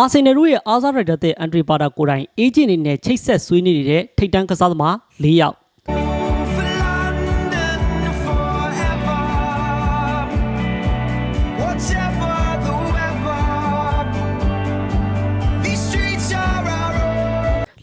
အာဆင်နယ်တို့ရဲ့အားစားရိုက်တာတဲ့အန်ဒရီပါတာကိုယ်တိုင်အေဂျင့်အနေနဲ့ချိတ်ဆက်ဆွေးနွေးနေတဲ့ထိတ်တန်းကစားသမား၄ယောက်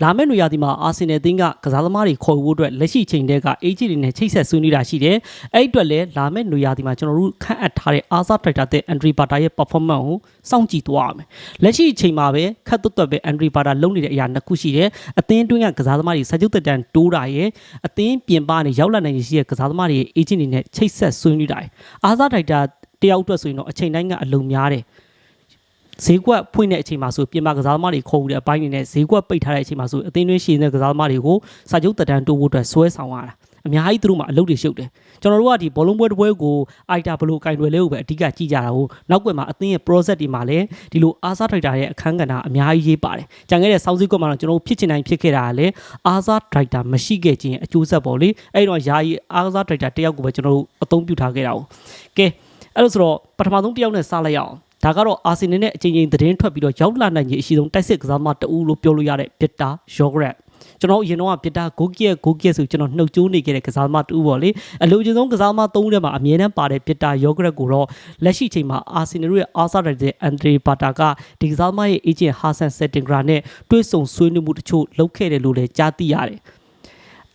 လာမယ့်နွေရာသီမှာအာဆင်နယ်အသင်းကကစားသမားတွေခေါ်ဖို့အတွက်လက်ရှိချိန်တည်းကအေဂျင့်တွေနဲ့ချိတ်ဆက်ဆွေးနွေးတာရှိတယ်။အဲ့ဒီအတွက်လည်းလာမယ့်နွေရာသီမှာကျွန်တော်တို့ခန့်အပ်ထားတဲ့အားစားရိုက်တာတဲ့အန်ဒရီပါတာရဲ့ performance ကိုစောင့်ကြည့်သွားရမယ်။လက်ရှိချိန်မှာပဲခတ်သွတ်သွတ်ပဲအန်ဒရီပါတာလုံနေတဲ့အရာနှစ်ခုရှိတယ်။အသင်းအတွင်းကကစားသမားတွေစာချုပ်တက်တန်တိုးတာရဲ့အသင်းပြင်ပနေရောက်လာနိုင်ရရှိတဲ့ကစားသမားတွေရဲ့အေဂျင့်တွေနဲ့ချိတ်ဆက်ဆွေးနွေးတာ။အားစားရိုက်တာတယောက်အတွက်ဆိုရင်တော့အချိန်တိုင်းကအလုံများတယ်။ ဈေးကွက်ဖွင့်တဲ့အချိန်မှာဆိုပြင်ပကစားသမားတွေခေါ်ယူတဲ့အပိုင်းတွေနဲ့ဈေးကွက်ပိတ်ထားတဲ့အချိန်မှာဆိုအသင်းတွင်းရှင်တဲ့ကစားသမားတွေကိုစာချုပ်တက်တန်းတိုးဖို့အတွက်ဆွဲဆောင်ရတာအများကြီးသူတို့မှအလုပ်တွေရှုပ်တယ်ကျွန်တော်တို့ကဒီဘောလုံးပွဲတစ်ပွဲကိုအိုက်တာဘလို့ကင်တွယ်လေးကိုပဲအဓိကကြည့်ကြတာကိုနောက်ကွယ်မှာအသင်းရဲ့ project တွေမှာလည်းဒီလိုအားစားဒရိုက်တာရဲ့အခန်းကဏ္ဍအများကြီးရေးပါတယ်ကြံခဲ့တဲ့စောင်းစည်းကွက်မှာတော့ကျွန်တော်တို့ဖြစ်ချင်တိုင်းဖြစ်ခဲ့တာကလည်းအားစားဒရိုက်တာမရှိခဲ့ခြင်းအကျိုးဆက်ပေါ့လေအဲ့တော့ယာယီအားစားဒရိုက်တာတယောက်ကိုပဲကျွန်တော်တို့အသုံးပြုထားခဲ့တာကိုကဲအဲ့လိုဆိုတော့ပထမဆုံးတယောက်နဲ့စလိုက်ရအောင် ဒါကတော့အာဆင်နယ်နဲ့အချိန်ချင်းသတင်းထွက်ပြီးတော့ရောက်လာနိုင်ခြင်းအရှိဆုံးတိုက်စစ်ကစားမတအူးလို့ပြောလို့ရတဲ့ပစ်တာယောဂရက်ကျွန်တော်အရင်တော့ပစ်တာဂိုကီယက်ဂိုကီယက်ဆိုကျွန်တော်နှုတ်ကြိုးနေခဲ့တဲ့ကစားမတအူးပေါ့လေအလိုချင်ဆုံးကစားမသုံးထဲမှာအမြဲတမ်းပါတဲ့ပစ်တာယောဂရက်ကိုတော့လက်ရှိချိန်မှာအာဆင်နယ်ရဲ့အာဆာရိုက်တဲ့အန်ဒရီပါတာကဒီကစားမရဲ့အေဂျင့်ဟာဆန်ဆက်တင်ဂရာနဲ့တွဲဆုံဆွေးနွေးမှုတချို့လုပ်ခဲ့တယ်လို့လည်းကြားသိရတယ်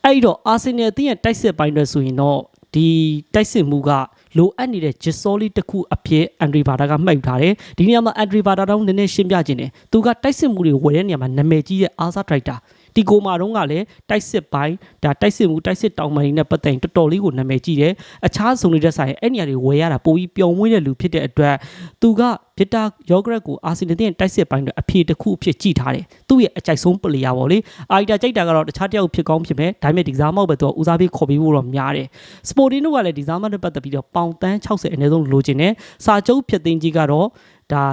အဲ့ဒီတော့အာဆင်နယ်အသင်းရဲ့တိုက်စစ်ပိုင်းတွေဆိုရင်တော့ ဒီတိုက်စစ်မှုကလိုအပ်နေတဲ့ဂျစ်ဆောလီတစ်ခုအဖြစ်အန်ဒရီဘာတာကမှတ်ယူထားတယ်ဒီနေရာမှာအန်ဒရီဘာတာတောင်းနည်းနည်းရှင်းပြခြင်းတယ်သူကတိုက်စစ်မှုတွေဝယ်တဲ့နေရာမှာနာမည်ကြီးတဲ့အာဆာဒရိုက် တာဒီကိုမာတော့ကလည်းတိုက်စစ်ပိုင်းဒါတိုက်စစ်မှုတိုက်စစ်တောင်ပိုင်းနဲ့ပတ်သက်ရင်တော်တော်လေးကိုနာမည်ကြီးတယ်အခြားစုံနေတဲ့ဆိုင်အဲ့နေရာတွေဝယ်ရတာပိုပြီးပျော်မွေးတဲ့လူဖြစ်တဲ့အတွက်သူကဗစ်တာယောဂရက်ကိုအာဆင်နယ်ရဲ့တိုက်စစ်ပိုင်းတွေအဖြေတစ်ခုအဖြစ်ကြည့်ထားတယ်သူ့ရဲ့အကြိုက်ဆုံးပလေယာပေါ့လေအာရီတာကြိုက်တာကတော့တခြားတယောက်ဖြစ်ကောင်းဖြစ်မယ်ဒါပေမဲ့ဒီကစားမောက်ပဲသူကဦးစားပေးခေါ်ပေးဖို့တော့များတယ်စပိုတင်တို့ကလည်းဒီကစားမောက်နဲ့ပတ်သက်ပြီးတော့ပေါင်တန်း60အနည်းဆုံးလိုချင်တယ်စာချုပ်ဖြစ်သိမ်းကြီးကတော့ဒါ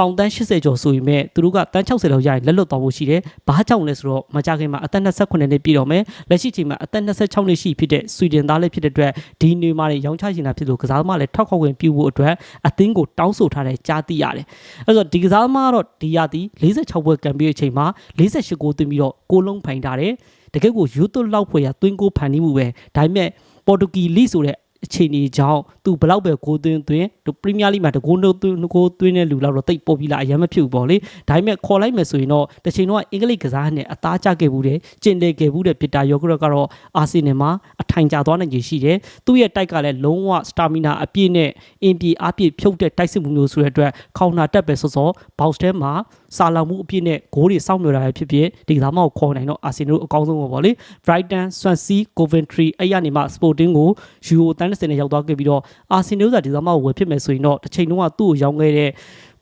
ပေါင်တန်း80ကျော်ဆိုရင်မဲ့သူတို့ကတန်း60လောက်ရရင်လက်လွတ်သွားဖို့ရှိတယ်။ဘာကြောင့်လဲဆိုတော့မကြခင်မှာအသက်28နှစ်ပြည့်တော့မယ်။လက်ရှိချိန်မှာအသက်26နှစ်ရှိဖြစ်တဲ့ဆွီဒင်သားလေးဖြစ်တဲ့အတွက်ဒီနေမှာလည်းရောင်းချရှင်တာဖြစ်လို့ကစားသမားလည်းထောက်ခေါက်ဝင်ပြုဖို့အတွက်အသင်းကိုတောင်းဆိုထားတဲ့ကြားသိရတယ်။အဲဆိုဒီကစားသမားကတော့ဒီရသည်46ပွဲကန်ပြီးအချိန်မှာ48ဂိုးသွင်းပြီးတော့ကိုလုံးဖိုင်ထားတယ်။တကယ့်ကိုယူသွလောက်ဖွယ်ရသွင်းကိုဖန်တီးမှုပဲ။ဒါပေမဲ့ပေါ်တူဂီလိဆိုတဲ့ အခြေအနေကြောင့်သူဘလောက်ပဲကိုသွင်းသွင်းသူပရီးမီးယားလိမှာတကိုးနှုတ်သွင်းကိုသွင်းတဲ့လူလောက်တော့တိတ်ပေါ်ပြီးလာအရင်မဖြစ်ဘူးပေါ့လေဒါပေမဲ့ခေါ်လိုက်မယ်ဆိုရင်တော့တစ်ချိန်တော့အင်္ဂလိပ်ကစားနဲ့အသားကျခဲ့ဘူးတယ်ကျင်လေခဲ့ဘူးတဲ့ပစ်တာယောဂရက်ကတော့အာဆင်နယ်မှာအထိုင်ကျသွားနိုင်ခြေရှိတယ်သူ့ရဲ့တိုက်ကလည်းလုံးဝစတာမီနာအပြည့်နဲ့အင်ပြေအပြည့်ဖြုတ်တဲ့တိုက်စစ်မှုမျိုးဆိုတဲ့အတွက်ခေါင်းနာတက်ပဲစောစောဘောက်စ်ထဲမှာစာလောင်မှုအပြည့်နဲ့ဂိုးတွေစောင့်မျှော်တာဖြစ်ဖြစ်ဒီကစားမကိုခေါ်နိုင်တော့အာဆင်နယ်တို့အကောင်းဆုံးပဲပေါ့လေ Brighton Swansea Coventry အဲ့ရနေမှာ Sporting ကိုယူရိုတန်း30နဲ့ရောက်သွားခဲ့ပြီးတော့အာဆင်နယ်ကဒီကစားမကိုဝယ်ဖြစ်မယ်ဆိုရင်တော့တစ်ချိန်လုံးကသူ့ကိုရောင်းခဲ့တဲ့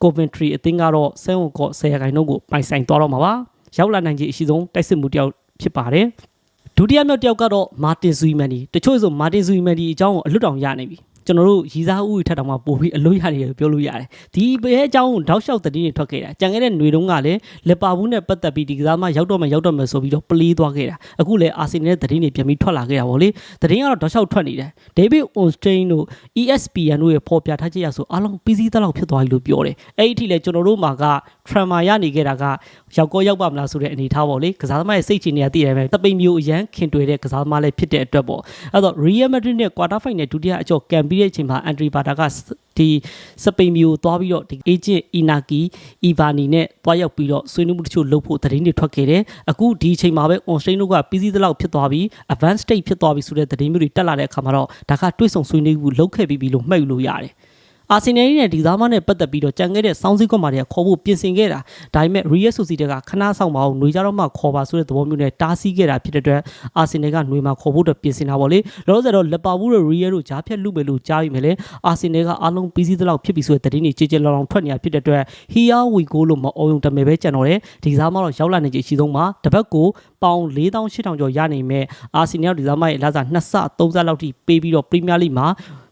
Coventry အသင်းကတော့ဆဲဝန်ကော့10ရာခိုင်နှုန်းကိုပိုင်ဆိုင်သွားတော့မှာပါရောက်လာနိုင်ခြေအရှိဆုံးတိုက်စစ်မှုတယောက်ဖြစ်ပါတယ်ဒုတိယမြောက်တယောက်ကတော့မာတင်ဇူမန်ဒီတချို့ဆိုမာတင်ဇူမန်ဒီအကြောင်းကိုအလွတ်တောင်ရနေပြီ ကျွန်တော်တို့ရီစားဥထက်တောင်မှပို့ပြီးအလို့ရတယ်လို့ပြောလို့ရတယ်ဒီဘဲအကြောင်းကိုတောက်လျှောက်သတင်းတွေထွက်ခဲ့တာကြံခဲ့တဲ့ຫນွေတုန်းကလည်းလက်ပါဘူးနဲ့ပတ်သက်ပြီးဒီကစားမရောက်တော့မယ်ရောက်တော့မယ်ဆိုပြီးတော့ပလေးသွားခဲ့တာအခုလည်းအာဆင်နယ်ရဲ့သတင်းတွေပြန်ပြီးထွက်လာခဲ့တာပေါ့လေသတင်းကတော့တောက်လျှောက်ထွက်နေတယ်ဒေးဗစ်အွန်စတိန်တို့ ESPN တို့ရဲ့ဖော်ပြထားချက်ရဆိုအားလုံးပြီးစီးသလောက်ဖြစ်သွားပြီလို့ပြောတယ်အဲ့ဒီအထိလည်းကျွန်တော်တို့မှာက trauma ရနေခဲ့တာကရောက်ကောရောက်ပါမလားဆိုတဲ့အနေထားပေါ့လေကစားသမားရဲ့စိတ်ချနေရသိတယ်ပဲတပိန်မျိုးအရန်ခင်တွေ့တဲ့ကစားသမားလည်းဖြစ်တဲ့အတွက်ပေါ့အဲ့တော့ Real Madrid နဲ့ quarter final ဒုတိယအကျော်ကန်ပြီးတဲ့အချိန်မှာ Andri Bata ကဒီစပိန်မျိုးသွားပြီးတော့ဒီ agent Inaki Ivani နဲ့တွားရောက်ပြီးတော့ဆွေးနွေးမှုတချို့လုပ်ဖို့သတင်းတွေထွက်ခဲ့တယ်အခုဒီအချိန်မှာပဲ on stage တို့ကပြီးစီးသလောက်ဖြစ်သွားပြီး advanced state ဖြစ်သွားပြီဆိုတဲ့သတင်းမျိုးတွေတက်လာတဲ့အခါမှာတော့ဒါကတွေးဆုံဆွေးနွေးမှုလုပ်ခဲ့ပြီးပြီလို့မှတ်ယူလို့ရတယ် အာဆင်နယ်နဲ့ဒီသားမနဲ့ပတ်သက်ပြီးတော့ကြံခဲ့တဲ့စောင်းစည်းကွက်မာတွေကခေါ်ဖို့ပြင်ဆင်ခဲ့တာဒါပေမဲ့ Real Society ကခဏဆောင်မအောင်ຫນွေကြတော့မှခေါ်ပါဆိုတဲ့သဘောမျိုးနဲ့တားဆီးခဲ့တာဖြစ်တဲ့အတွက်အာဆင်နယ်ကຫນွေမှာခေါ်ဖို့တော့ပြင်ဆင်တာပေါ့လေလောလောဆယ်တော့လက်ပါဘူးတို့ Real တို့ဂျားဖြတ်လူမယ်လို့ကြားပြီးမယ်လေအာဆင်နယ်ကအားလုံးပြီးစီးသလောက်ဖြစ်ပြီဆိုတဲ့သတင်းတွေကြေကြေလောင်လောင်ထွက်နေတာဖြစ်တဲ့အတွက် Here we go လို့မအောင်ုံတမယ်ပဲကြံတော့တယ်ဒီသားမတော့ရောက်လာနေကြအရှိဆုံးမှာတစ်ပတ်ကိုပေါင်4800ကျော်ရနိုင်မဲ့အာဆင်နယ်ဒီသားမရဲ့လာစား2ဆ3ဆလောက်ထိပေးပြီးတော့ Premier League မှာ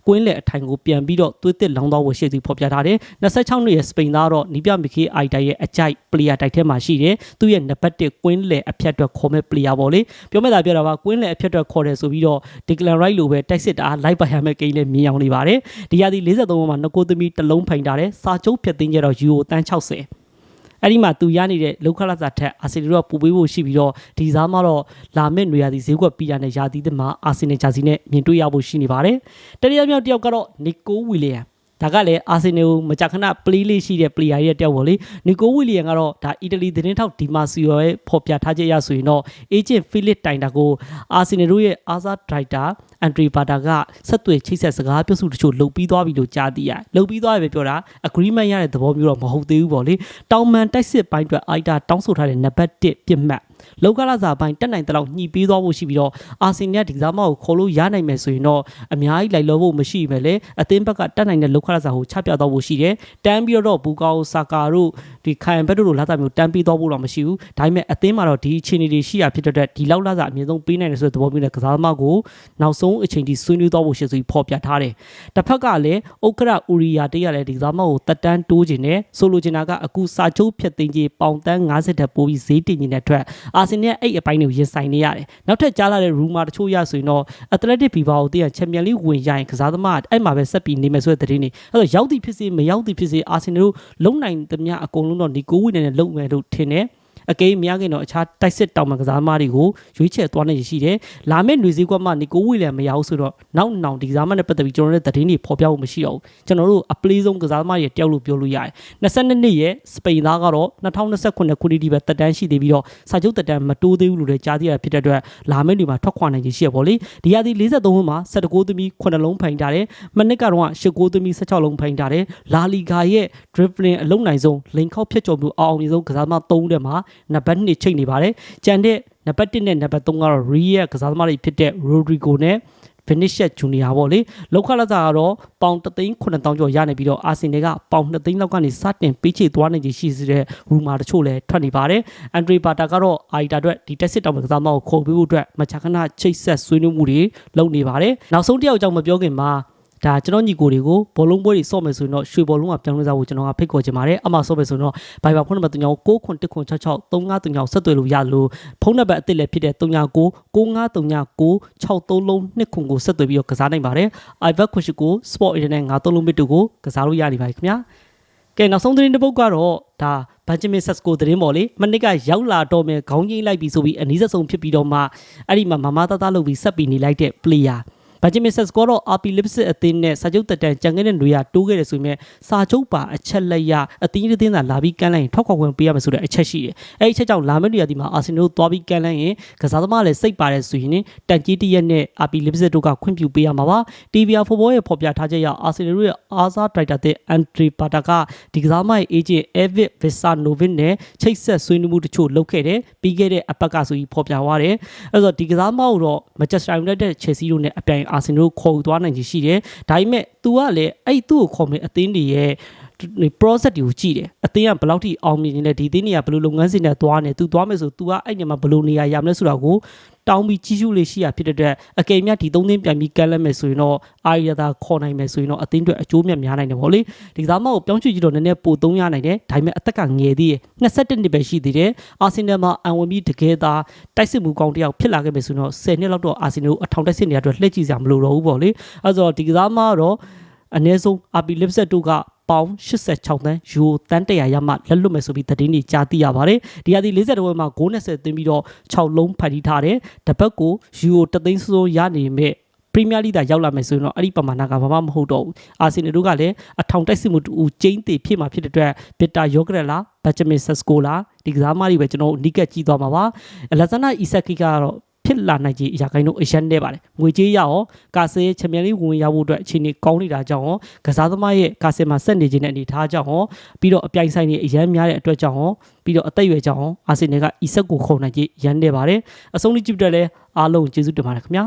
ကွင်းလေအထိုင်ကိုပြန်ပြီးတော့သွေးသစ်လောင်းသွားဖို့ရှိသည်ဖော်ပြထားတယ်။26နှစ်ရဲ့စပိန်သားတော့နီးပြမီခေအိုက်တိုင်ရဲ့အကြိုက်ပလေယာတိုက်ထဲမှာရှိတယ်။သူ့ရဲ့နံပါတ်1ကွင်းလေအဖြတ်အတွက်ခေါ်မဲ့ပလေယာပေါ့လေ။ပြောမဲ့တာပြောတာပါကွင်းလေအဖြတ်အတွက်ခေါ်တယ်ဆိုပြီးတော့ Declan Rice လိုပဲတိုက်စစ်တာလိုက်ပါရမဲ့ကိန်းလေးမြင်အောင်နေပါတယ်။ဒီရာသီ43မှာငကိုသမီးတစ်လုံးဖိုင်ထားတယ်။စာချုပ်ဖြတ်သိမ်းကြတော့ Euro တန်း60 အဲ့ဒီမှာသူရနေတဲ့လောက်ခလာစာထက်အာဆင်နယ်တို့ကပူပေးဖို့ရှိပြီးတော့ဒီစားမှာတော့လာမယ့်နွေရာသီဈေးကွက်ပြီးတာနဲ့ရာသီသစ်မှာအာဆင်နယ်ဂျာစီနဲ့မြင်တွေ့ရဖို့ရှိနေပါတယ်တတိယမြောက်တစ်ယောက်ကတော့နီကိုဝီလီယံဒါကလည်းအာဆင်နယ်ကိုမကြာခဏပလေးလေးရှိတဲ့ပလေယာရဲ့တယောက်ပေါ့လေနီကိုဝီလီယံကတော့ဒါအီတလီသတင်းထောက်ဒီမာစီယိုရဲ့ဖော်ပြထားချက်အရဆိုရင်တော့အေဂျင့်ဖီလစ်တိုင်တာကိုအာဆင်နယ်တို့ရဲ့အာဇာဒရိုက်တာအန်ဒရီဘာတာကဆက်သွယ်ချိတ်ဆက်စကားပြောစုတချို့လုပ်ပြီးသွားပြီလို့ကြားသိရတယ်။လုပ်ပြီးသွားပြီပဲပြောတာ agreement ရတဲ့သဘောမျိုးတော့မဟုတ်သေးဘူးပေါ့လေ။တောင်မန်တိုက်စစ်ပိုင်းအတွက်အိုက်တာတောင်းဆိုထားတဲ့နံပါတ်1ပြစ်မှတ်လောက်ကလာစာပိုင်းတက်နိုင်တဲ့လောက်ညှိပေးသွားဖို့ရှိပြီးတော့အာဆင်နယ်ကဒီကစားမကိုခေါ်လို့ရနိုင်မယ်ဆိုရင်တော့အများကြီးလိုက်လို့ဖို့မရှိပဲလေအသင်းဘက်ကတက်နိုင်တဲ့လောက်ကလာစာကိုချပြသွားဖို့ရှိတယ်တန်းပြီးတော့ဘူကာအိုဆာကာတို့ဒီခိုင်ဘက်တို့လိုလာတာမျိုးတန်းပြီးသွားဖို့တော့မရှိဘူးဒါပေမဲ့အသင်းမှာတော့ဒီအခြေအနေတွေရှိရဖြစ်တဲ့အတွက်ဒီလောက်လာစာအမြင့်ဆုံးပေးနိုင်တယ်ဆိုတဲ့သဘောမျိုးနဲ့ကစားသမားကိုနောက်ဆုံးအချိန်ထိဆွေးနွေးသွားဖို့ရှိဆိုပြီးဖော်ပြထားတယ်တစ်ဖက်ကလည်းဥက္ကရဥရိယာတေးရလည်းဒီကစားမကိုတက်တန်းတိုးခြင်းနဲ့ဆိုလိုချင်တာကအခုစာချုပ်ဖြတ်သိမ်းခြင်းပေါင်တန်း90တက်ပိုးပြီးဈေးတင်ခြင်းတဲ့အတွက်အာဆင်နယ်အဲ့အပိုင်းတွေကိုရင်ဆိုင်နေရတယ်နောက်ထပ်ကြားလာတဲ့ rumor တချို့ရဆိုရင်တော့ Athletic Bilbao ကိုတည်းကချန်ပီယံလိဝင်ရရင်ကစားသမားအဲ့မှာပဲဆက်ပြီးနေမယ်ဆိုတဲ့သတင်းတွေအဲ့တော့ရောက်သည်ဖြစ်စေမရောက်သည်ဖြစ်စေအာဆင်နယ်တို့လုံနိုင်သမျှအကုန်လုံးတော့နီကိုဝီနဲ့လုံမယ်လို့ထင်တယ် အကိမ်းမရခင်တော့အခြားတိုက်စစ်တောင်မှကစားသမားတွေကိုရွေးချယ်သွားနေရရှိတယ်။လာမယ့်ຫນွေစည်းကွက်မှာနီကိုဝီလန်မရဘူးဆိုတော့နောက်နောင်ဒီကစားမနဲ့ပတ်သက်ပြီးကျွန်တော်တို့သတင်းတွေဖော်ပြဖို့မရှိတော့ဘူး။ကျွန်တော်တို့အပလေးဆုံးကစားသမားတွေတယောက်လို့ပြောလို့ရတယ်။22နှစ်ရဲ့စပိန်သားကတော့2029ခုနှစ်ဒီပဲတက်တန်းရှိသေးပြီးတော့စာချုပ်တက်တန်းမတိုးသေးဘူးလို့လည်းကြားသိရဖြစ်တဲ့အတွက်လာမယ့်တွေမှာထွက်ခွာနိုင်ခြင်းရှိရပါလေ။ဒီရာသီ43ခုမှာ19သမီး9လုံးဖိုင်ထားတယ်။မနစ်ကတော့19သမီး16လုံးဖိုင်ထားတယ်။လာလီဂါရဲ့ dribbling အလုံးနိုင်ဆုံးလိန်ခောက်ဖြတ်ကျော်မှုအောင်အောင်ဆုံးကစားသမား3တဲ့မှာနံပါတ်2ချိန်နေပါတယ်။ကြံတဲ့နံပါတ်1နဲ့နံပါတ်3ကတော့ Ri ရဲ့ကစားသမားတွေဖြစ်တဲ့ Rodrigo နဲ့ Vinicius Junior ပေါ့လေလောက်ခလာစာကတော့ပေါင်3သိန်း9000ကျော်ရနေပြီးတော့အာဆင်နယ်ကပေါင်2သိန်းလောက်ကနေစတင်ပေးချေသွားနိုင်ခြေရှိစေတဲ့ rumor တချို့လည်းထွက်နေပါတယ်အန်ဒရီဘာတာကတော့အာရီတာအတွက်ဒီတက်စစ်တောင်ကစားမကိုခေါ်ပေးဖို့အတွက်မချာခဏချိတ်ဆက်ဆွေးနွေးမှုတွေလုပ်နေပါတယ်နောက်ဆုံးတစ်ယောက်ကြောင့်မပြောခင်မှာ ဒါကျွန်တော်ညီကိုတွေကိုဘောလုံးပွဲတွေစော့မယ်ဆိုရင်တော့ရွှေဘောလုံးကပြောင်းလဲစားဖို့ကျွန်တော်ကဖိတ်ခေါ်ချင်ပါတယ်အမှစော့မယ်ဆိုရင်တော့ဘိုင်ဘာဖုန်းနံပါတ်3 9 9 9 6 6 3 9 3 9ဆက်သွယ်လို့ရလို့ဖုန်းနံပါတ်အသစ်လည်းဖြစ်တဲ့3 9 9 9 9 3 9 6 3လုံး2ခုကိုဆက်သွယ်ပြီးတော့ကစားနိုင်ပါတယ် iVac ခွရှိကို Sport Internet 9 3လုံးမစ်တို့ကိုကစားလို့ရနေပါပြီခင်ဗျာကဲနောက်ဆုံးသတင်းတစ်ပုဒ်ကတော့ဒါဘန်ဂျမင်ဆက်စကိုသတင်းပေါ်လေမနစ်ကရောက်လာတော့မယ်ခေါင်းကြီးလိုက်ပြီးဆိုပြီးအနည်းဆုံးဖြစ်ပြီးတော့မှအဲ့ဒီမှာမမသားသားလုပ်ပြီးဆက်ပြီးနေလိုက်တဲ့ player ဘဂျမင်ဆက်စကောတော့ RP Lipsit အသင်းနဲ့စာချုပ်တက်တန်ကြံခဲ့တဲ့လူရတိုးခဲ့တယ်ဆိုပေမဲ့စာချုပ်ပါအချက်လက်ရအသင်းတစ်သင်းသာလာပြီးကမ်းလိုက်ရင်ထောက်ခွက်ခွင့်ပေးရမယ်ဆိုတဲ့အချက်ရှိတယ်။အဲဒီအချက်ကြောင့်လာမယ့်လူရဒီမှာအာဆင်နယ်သွားပြီးကမ်းလိုက်ရင်ကစားသမားလည်းစိတ်ပါတယ်ဆိုရင်တန်ကြီးတရက်နဲ့ RP Lipsit တို့ကခွင့်ပြုပေးရမှာပါ။ TVR ဖုတ်ဘောရဲ့ဖော်ပြထားချက်အရအာဆင်နယ်ရဲ့အာဇာဒရိုက်တာတဲ့အန်ဒရီပါတာကဒီကစားမရဲ့ agent Evic Visanovic နဲ့ချိတ်ဆက်ဆွေးနွေးမှုတချို့လုပ်ခဲ့တယ်။ပြီးခဲ့တဲ့အပတ်ကဆိုပြီးဖော်ပြသွားတယ်။အဲဆိုဒီကစားမကိုတော့ Manchester United Chelsea တို့နဲ့အပြိုင်အာဆင်နယ်ခေါ်ယူသွားနိုင်ချေရှိတယ်။ဒါပေမဲ့ तू ကလည်းအဲ့သူ့ကိုခေါ်မယ်အသင်းတွေရဲ့ဒီ process တွေကိုကြည့်တယ်အသင်းကဘယ်လောက်ထိအောင်မြင်နေလဲဒီအသင်းတွေကဘယ်လိုလုပ်ငန်းစဉ်နဲ့သွားနေ तू သွားမယ်ဆို तू ကအဲ့ညမှာဘယ်လိုနေရာရမလဲဆိုတာကိုတောင်းပြီးကြီးစုလေးရှိရဖြစ်တဲ့အတွက်အကယ်မြတ်ဒီသုံးသိန်းပြန်ပြီးကမ်းလက်မယ်ဆိုရင်တော့အာရီယာသာခေါ်နိုင်မယ်ဆိုရင်တော့အသင်းတွေအကျိုးမြတ်များနိုင်တယ်ဗောလေဒီကစားမကိုပြောင်းရွှေ့ကြည့်တော့နည်းနည်းပိုသုံးရနိုင်တယ်ဒါပေမဲ့အသက်ကငယ်သေးတယ်21နှစ်ပဲရှိသေးတယ်အာဆင်နယ်မှာအံဝင်ပြီးတကယ်သာတိုက်စစ်မှုကောင်းတစ်ယောက်ဖြစ်လာခဲ့မယ်ဆိုရင်တော့10နှစ်လောက်တော့အာဆင်နယ်ကိုအထောင်တိုက်စစ်နေရအတွက်လှည့်ကြည့်စရာမလိုတော့ဘူးဗောလေအဲဆိုတော့ဒီကစားမကတော့ အနည်းဆုံး RP Lipset တို့ကပေါင်86တန်းယူရိုတန်း100ရမှလက်လွတ်မယ်ဆိုပြီးသတင်းတွေကြားသိရပါတယ်ဒီဟာဒီ40ဝက်မှာ920သွင်းပြီးတော့6လုံးဖန်တီးထားတယ်တပတ်ကိုယူရို3သိန်းစိုးရနေမဲ့ပရီးမီးယားလိသာရောက်လာမယ်ဆိုရင်တော့အဲ့ဒီပမာဏကဘာမှမဟုတ်တော့ဘူးအာဆင်နယ်တို့ကလည်းအထောင်တိုက်စစ်မှုတူကျင်းသေးဖြစ်မှာဖြစ်တဲ့အတွက်ဗစ်တာယောဂရက်လာဘတ်ချမင်ဆက်စကိုလာဒီကစားမတွေပဲကျွန်တော်တို့အနိကကြည့်သွားမှာပါလက်ဇနာအီဆက်ကီကတော့ ဖြစ်လာနိုင်ခြင်းအရာကိုင်းတို့အရန်နေပါတယ်ငွေကြေးရအောင်ကာဆယ်ချန်ပီယံလိဝင်ရောက်ဖို့အတွက်အခြေအနေကောင်းနေတာကြောင့်ရောကစားသမားရဲ့ကာဆယ်မှာဆက်နေခြင်းတဲ့အနေထားကြောင့်ရောပြီးတော့အပြိုင်ဆိုင်တွေအရန်များတဲ့အတွက်ကြောင့်ရောပြီးတော့အသက်အရွယ်ကြောင့်ရောအာဆင်နယ်ကအီဆက်ကိုခုံနိုင်ခြင်းရန်နေပါတယ်အဆုံးလေးကြည့်ပြတယ်လဲအားလုံးကျေးဇူးတင်ပါတယ်ခင်ဗျာ